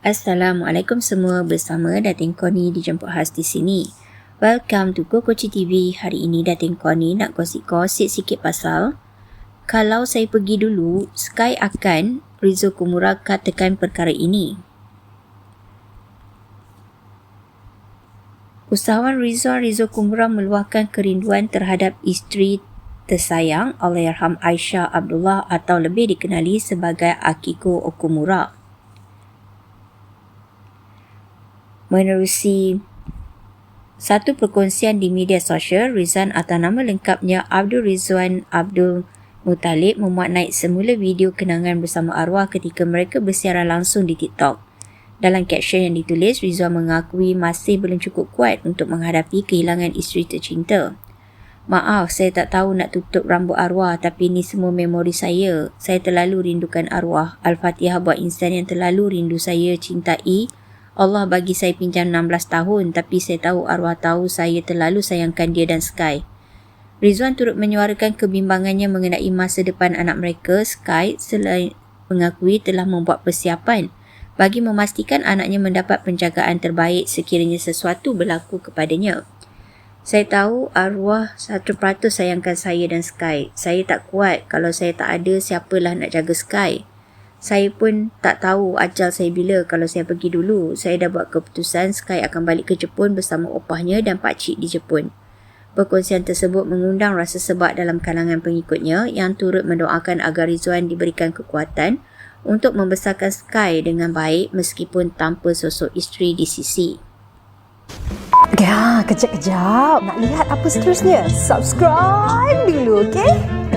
Assalamualaikum semua bersama Datin Koni dijemput khas di sini. Welcome to Kokoci TV. Hari ini Datin Koni nak gosip-gosip sikit pasal kalau saya pergi dulu, Sky akan Rizzo Kumura katakan perkara ini. Usahawan Rizwan Rizzo Kumura meluahkan kerinduan terhadap isteri tersayang Allahyarham Aisyah Abdullah atau lebih dikenali sebagai Akiko Okumura. Menerusi satu perkongsian di media sosial, Rizwan atau nama lengkapnya Abdul Rizwan Abdul Mutalib memuat naik semula video kenangan bersama arwah ketika mereka bersiaran langsung di TikTok. Dalam caption yang ditulis, Rizwan mengakui masih belum cukup kuat untuk menghadapi kehilangan isteri tercinta. Maaf, saya tak tahu nak tutup rambut arwah tapi ini semua memori saya. Saya terlalu rindukan arwah. Al-Fatihah buat insan yang terlalu rindu saya cintai Allah bagi saya pinjam 16 tahun tapi saya tahu arwah tahu saya terlalu sayangkan dia dan Sky. Rizwan turut menyuarakan kebimbangannya mengenai masa depan anak mereka. Sky selain mengakui telah membuat persiapan bagi memastikan anaknya mendapat penjagaan terbaik sekiranya sesuatu berlaku kepadanya. Saya tahu arwah satu peratus sayangkan saya dan Sky. Saya tak kuat kalau saya tak ada siapalah nak jaga Sky. Saya pun tak tahu ajal saya bila kalau saya pergi dulu. Saya dah buat keputusan Sky akan balik ke Jepun bersama opahnya dan pakcik di Jepun. Perkongsian tersebut mengundang rasa sebab dalam kalangan pengikutnya yang turut mendoakan agar Rizwan diberikan kekuatan untuk membesarkan Sky dengan baik meskipun tanpa sosok isteri di sisi. Ya, kejap-kejap. Nak lihat apa seterusnya? Subscribe dulu, okey?